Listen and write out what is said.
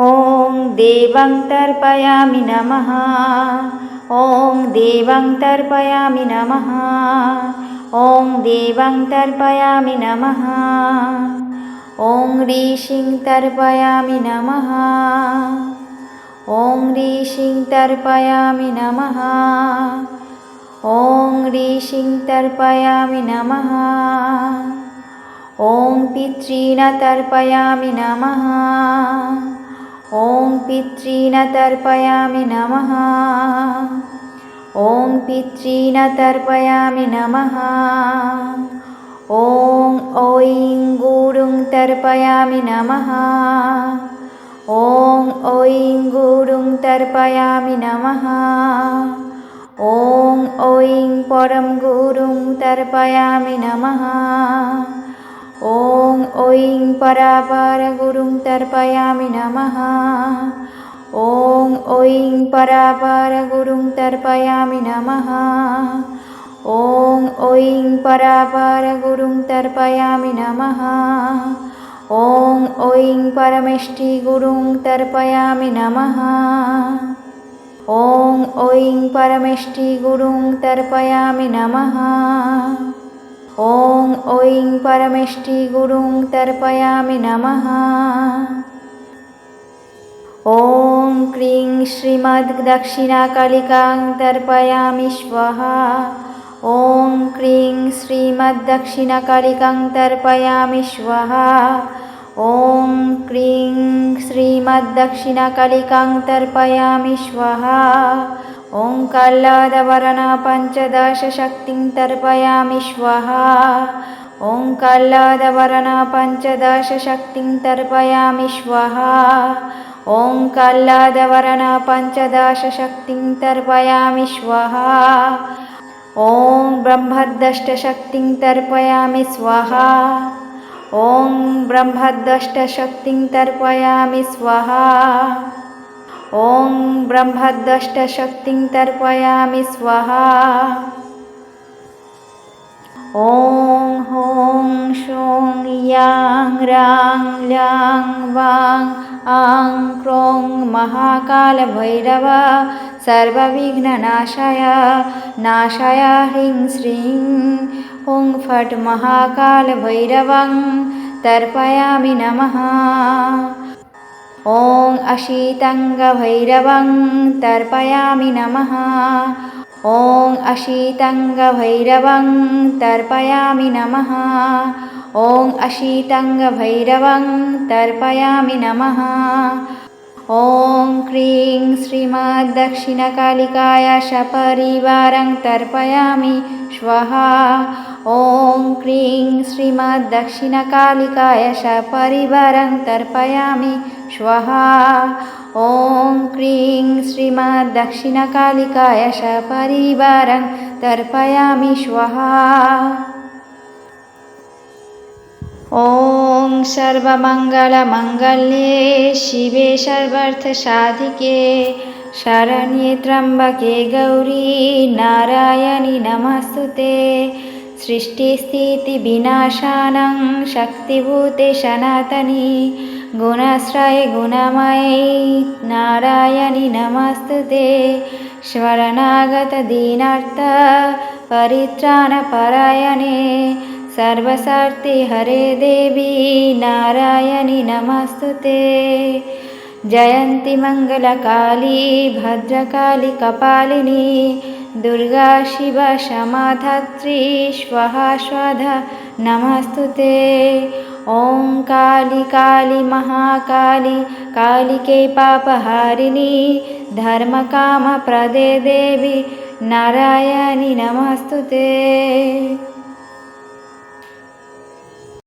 ॐ देवं तर्पयामि नमः। ॐ देवं तर्पयामि नमः। ॐ देवं तर्पयामि नमः। ॐ ऋषिं तर्पयामि नमः। ॐ ऋषिं तर्पयामि नमः। ॐ ऋषिं तर्पयामि नमः। ॐ पितॄन् तर्पयामि नमः ॐ पितॄन् तर्पयामि नमः ॐ पितॄन् तर्पयामि नमः ॐ ऐं गुरुं तर्पयामि नमः ॐ ऐं गुरुं तर्पयामि नमः ॐ ऐं परं गुरुं तर्पयामि नमः ॐ ऐं परापरगुरुं तर्पयामि नमः। ॐ ऐं परापरगुरुं तर्पयामि नमः। ॐ ऐं परापरगुरुं तर्पयामि नमः। ॐ ऐं परमेष्ठिगुरुं तर्पयामि नमः। ॐ ऐं परमेष्ठिगुरुं तर्पयामि नमः ॐ ऐं परमेष्ठिगुरुं तर्पयामि नमः। ॐ क्रीं श्रीमद्दक्षिणाकालिकां तर्पयामि स्वाहा ॐ क्रीं श्रीमद्दक्षिणकालिकां तर्पयामि स्वाहा ॐ क्रीं श्रीमद्दक्षिणकालिकां तर्पयामि स्वाहा ॐ कल्लादवरणपञ्चदशशक्तिं तर्पयामि स्वाहा ॐ कल्लादवरणपञ्चदशशक्तिं तर्पयामि स्वाहा ॐ कल्लादवरणपञ्चदशशक्तिं तर्पयामि स्वाहा ॐ ब्रह्मदष्टशक्तिं तर्पयामि स्वाहा ॐ ब्रह्मदष्टशक्तिं तर्पयामि स्वाहा ॐ ब्रह्मदष्टशक्तिं तर्पयामि स्वाहा। ॐ हों शों यां रां ल्यां वां आं क्रों महाकालभैरव सर्वविघ्ननाशाय नाशाय ह्रीं श्रीं हुं फट् महाकालभैरवं तर्पयामि नमः ॐ अशीतङ्गभैरवं तर्पयामि नमः। ॐ अशीतङ्गभैरवं तर्पयामि नमः। ॐ अशीतङ्गभैरवं तर्पयामि नमः। ॐ क्रीं श्रीमद्दक्षिणकालिकाय सपरिवारं तर्पयामि श्वः ॐ क्रीं श्रीमद्दक्षिणकालिकाय सपरिवारं तर्पयामि श्वः ॐ क्रीं श्रीमद्दक्षिणकालिकाय सपरिवारं तर्पयामि श्वः ॐ सर्वमङ्गलमङ्गल्ये शिवे सर्वार्थसाधिके शरण्ये त्र्यम्बके गौरी नारायणि नमस्तु ते सृष्टिस्थितिविनाशानं शक्तिभूते सनातनी। गुणाश्रये गुणमयै नारायणि नमस्तु ते शरणागतदीनार्थ परित्राणपरायणे। सर्वसार्थे हरे देवी नारायणि नमस्तु ते जयन्ति मङ्गलकाली भद्रकाली कपालिनी दुर्गा शिव समाधत्री श्वः स्वध नमस्तु ते। ॐ काली काली महाकाली कालिके पापहारिणी धर्मकामप्रदे देवी नारायणि नमस्तु ते